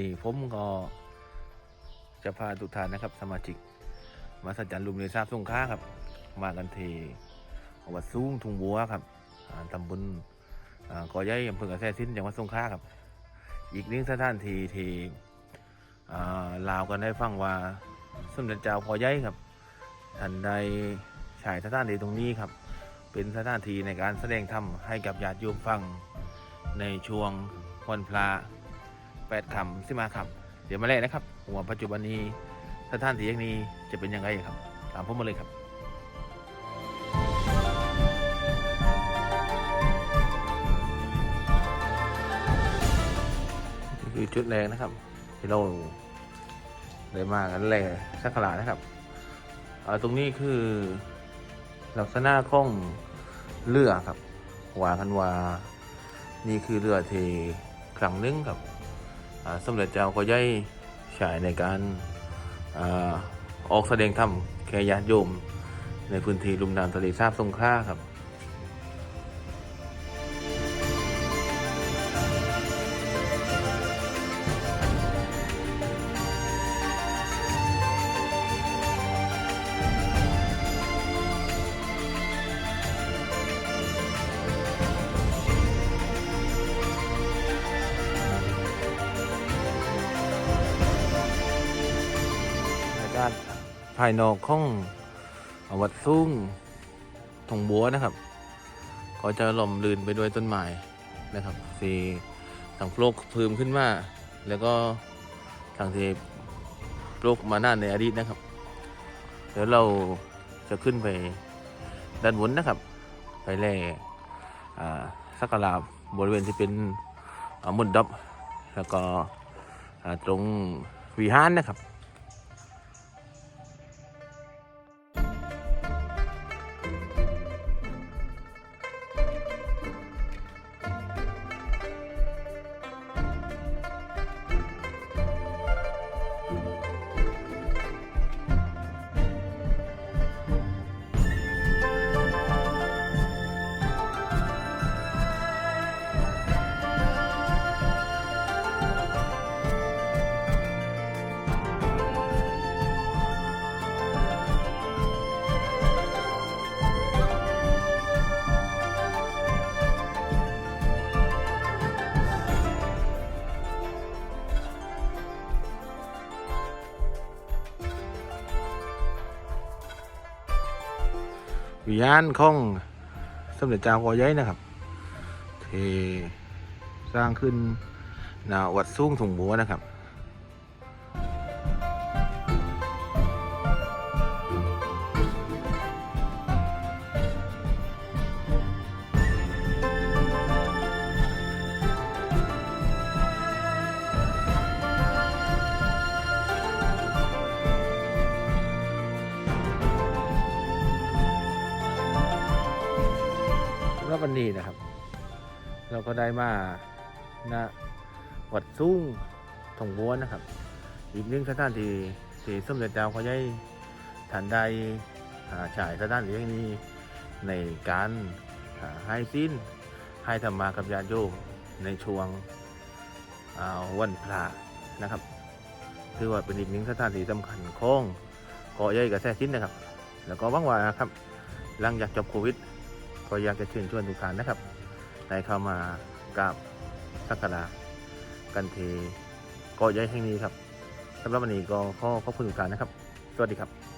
นี้ผมก็จะพาทุกท่านนะครับ สมาชิก มาสัจจันลุมในทราบสงขลาครับ มากันทีวัดสูงทุงบัวครับอ่าตำบลอ่าก่อใหญ่อำเภอกระแสสิ้นจังหวัดสงขลาครับ อีกนึงสถานที่ที่ลาวกันได้ฟังว่าสมเด็จเจ้าก่อใหญ่ครับท่านได้ฉายสถานที่ตรงนี้ครับ เป็นสถานที่ในการแสดงธรรมให้กับญาติโยมฟังในช่วงวันพระ แปดคำสิมาคำเดี๋ยวมาเลยนะครับว่าปัจจุบันนี้สถานที่อย่างนี้จะเป็นยังไงครับ ตามผมมาเลยครับนี่คือจุดแรกนะครับที่เราได้มากันแรกสักขลานะครับตรงนี้คือลักษณะของเรือครับว่ากันว่านี่คือเรือที่ครั้งนึงครับ สมเด็จเจ้าก็ย่อยฉายในการอออกแสดงธรรมแก่ญาติโยม ในพื้นที่ลุ่มน้ำทะเลสาบสงขลาครับ ภายนอกของวัดซุ้งถงบัวนะครับ ก็จะหล่อมลื่นไปด้วยต้นไม้นะครับสีทางโลกเพิ่มขึ้นมา แล้วก็ทางที่โลกมานานในอดีตนะครับ เดี๋ยวเราจะขึ้นไปด้านบนนะครับ ไปแล่สักการะบริเวณที่เป็นมุนดับ แล้วก็ตรงวิหารนะครับ วิญญาณของสมเด็จเจ้ากอย้อยนะครับที่สร้างขึ้นณวัดสูงถุงบัวนะครับ ววันนี้นะครับ เราก็ได้มาณวัดสูงถงบัวนะครับ อีกหนึ่งสถานที่ที่สมเด็จเจ้าเขาได้ท่านได้าฉายสถานที่แห่งนี้ ในการาให้สิ้นให้ธรรมากับญาติโยมในช่วงวันพระนะครับถือว่าเป็นอีกหนึ่งสถานที่สำคัญของเกาะใหญ่กับแท้สิ้นนะครับ แล้วก็หวังว่านะครับหลังจากจบโควิด ก็อยากจะเชิญชวนทุกท่านนะครับได้เข้ามากราบสักการะกันเทเกาะใหญ่แห่งนี้ครับสำหรับวันนี้ก็ขอขอบคุณทุกท่านนะครับ สวัสดีครับ